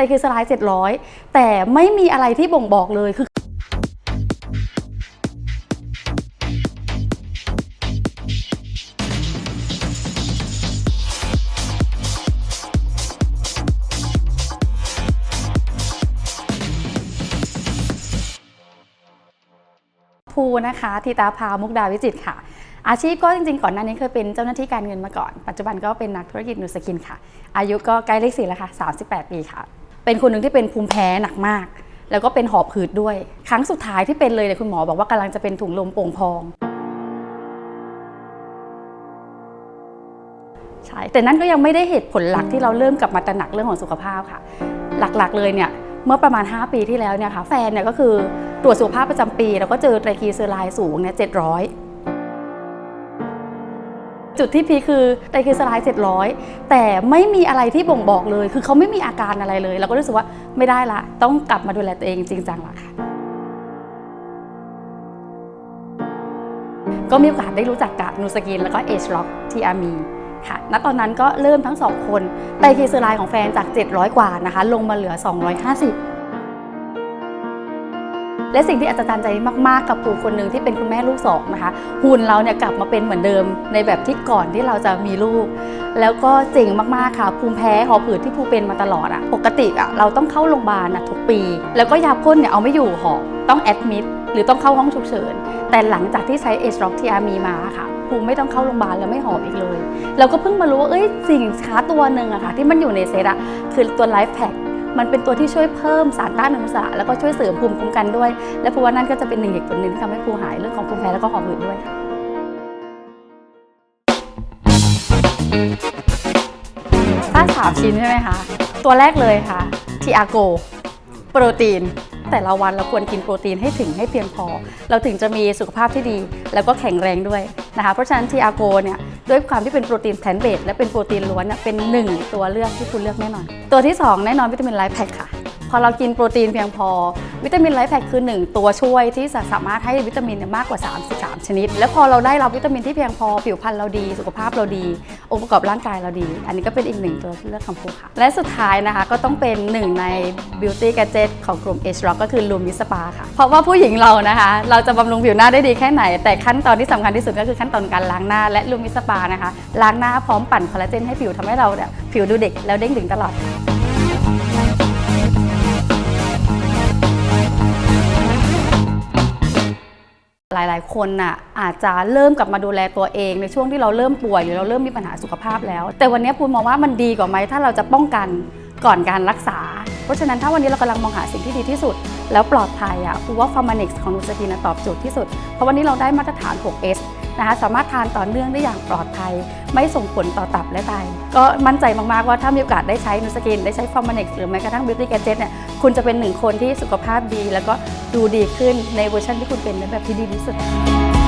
แต่คือสไลด์700 แต่ไม่มีอะไรที่บ่งบอกเลยคือภูนะคะทิตาภามุกดาวิจิตค่ะ อาชีพก็จริงๆ ก่อนหน้านี้เคยเป็นเจ้าหน้าที่การเงินมาก่อน ปัจจุบันก็เป็นนักธุรกิจนูสกินค่ะ อายุก็ใกล้เลขสี่แล้วค่ะ 38 ปีค่ะ เป็นคนหนึ่งที่เป็นภูมิแพ้หนักมาก แล้วก็เป็นหอบหืดด้วย ครั้งสุดท้ายที่เป็นเลยเนี่ยคุณหมอบอกว่ากำลังจะเป็นถุงลมโป่งพองใช่แต่นั่นก็ยังไม่ได้เหตุผลหลักที่เราเริ่มกลับมาตระหนักเรื่องของสุขภาพค่ะ หลักๆเลยเนี่ยเมื่อประมาณ 5 ปีที่แล้วเนี่ยค่ะแฟนเนี่ยก็คือตรวจสุขภาพประจำปี แล้วก็เจอไตรกลีเซอไรด์สูงเนี่ย700จุด จุดที่พีคคือไตรกลีเซอไรด์700 แต่ไม่มีอะไรที่บ่งบอกเลย คือเขาไม่มีอาการอะไรเลย เราก็รู้สึกว่าไม่ได้ละ ต้องกลับมาดูแลตัวเองจริงจังละค่ะก็มีโอกาสได้รู้จักกับนูสกินแล้วก็เอชล็อกที่อามีค่ะ ณ ตอนนั้นก็เริ่มทั้งสองคนไตรกลีเซอไรด์ของแฟนจาก 700 กว่านะคะ ลงมาเหลือ 250 และสิ่งที่อัศจรรย์ใจมากๆกับปูคนหนึ่งที่เป็นคุณแม่ลูกสองนะคะ หุ่นเราเนี่ยกลับมาเป็นเหมือนเดิมในแบบที่ก่อนที่เราจะมีลูก แล้วก็เจ๋งมากๆค่ะ ภูมิแพ้หอบหืดที่ภูเป็นมาตลอดอะปกติอะเราต้องเข้าโรงพยาบาลอะทุกปี แล้วก็ยาพ่นเนี่ยเอาไม่อยู่หอบต้องแอดมิดหรือต้องเข้าห้องฉุกเฉิน แต่หลังจากที่ใช้เอชร็อกทีอามีมาค่ะภูมิไม่ต้องเข้าโรงพยาบาลแล้วไม่หอบอีกเลย เราก็เพิ่งมารู้ว่าเอ้ยสินค้าตัวหนึ่งอะค่ะที่มันอยู่ในเซตอะคือตัวไลฟ์แพ็ค มันเป็นตัวที่ช่วยเพิ่มสารต้านอนุมูลอิสระ แล้วก็ช่วยเสริมภูมิคุ้มกันด้วย และภูว่านั่นก็จะเป็นหนึ่งเหตุผลหนึ่งที่ทำให้ภูหายเรื่องของภูมิแพ้แล้วก็หอบหืดด้วยค่ะถ้าสามชิ้นใช่ไหมคะ ตัวแรกเลยค่ะทีอาโก โปรตีน แต่ละวันเราควรกินโปรตีนให้ถึงให้เพียงพอ เราถึงจะมีสุขภาพที่ดี แล้วก็แข็งแรงด้วยนะคะเพราะฉะนั้นทีอาโกเนี่ยด้วยความที่เป็นโปรตีนแพลนเบสและเป็นโปรตีนล้วนเนี่ยเป็นหนึ่งตัวเลือกที่คุณเลือกแน่นอน ตัวที่ 2 แน่นอนวิตามินไลฟ์แพคค่ะ พอเรากินโปรตีนเพียงพอ วิตามินไลฟ์แพคคือ 1 ตัวช่วยที่จะสามารถให้วิตามินมากกว่า 33 ชนิด และพอเราได้รับวิตามินที่เพียงพอผิวพรรณเราดี สุขภาพเราดี องค์ประกอบร่างกายเราดี อันนี้ก็เป็นอีกหนึ่งตัวเลือกคำพูดค่ะ และสุดท้ายนะคะก็ต้องเป็นหนึ่งใน beauty gadget ของกลุ่ม Age Rock ก็คือ Lumi Spa ค่ะ เพราะว่าผู้หญิงเรานะคะ เราจะบำรุงผิวหน้าได้ดีแค่ไหน แต่ขั้นตอนที่สำคัญที่สุดก็คือขั้นตอนการล้างหน้าและ Lumi Spa นะคะล้างหน้าพร้อมปั่นคอลลาเจนให้ผิวทำให้เราเนี่ยผิวดูเด็กแล้วเด้งดึงตลอด หลายๆ คนน่ะอาจจะเริ่มกลับมาดูแลตัวเองในช่วงที่เราเริ่มป่วยหรือเราเริ่มมีปัญหาสุขภาพแล้ว แต่วันนี้ปูมองว่ามันดีกว่าไหมถ้าเราจะป้องกันก่อนการรักษา เพราะฉะนั้นถ้าวันนี้เรากำลังมองหาสิ่งที่ดีที่สุด แล้วปลอดภัยอะปูว่าฟาร์มานิกส์ของนูสกินตอบโจทย์ที่สุด เพราะวันนี้เราได้มาตรฐาน 6S นะคะสามารถทานต่อเนื่องได้อย่างปลอดภัย ไม่ส่งผลต่อตับและไต ก็มั่นใจมากๆว่าถ้ามีโอกาสได้ใช้นูสกิน ได้ใช้ฟอร์มานิกหรือแม้กระทั่งบิวตี้แกจ e t เนี่ยคุณจะเป็นหนึ่งคนที่สุขภาพดี แล้วก็ดูดีขึ้นในเวอร์ชันที่คุณเป็นในแบบที่ดีที่สุด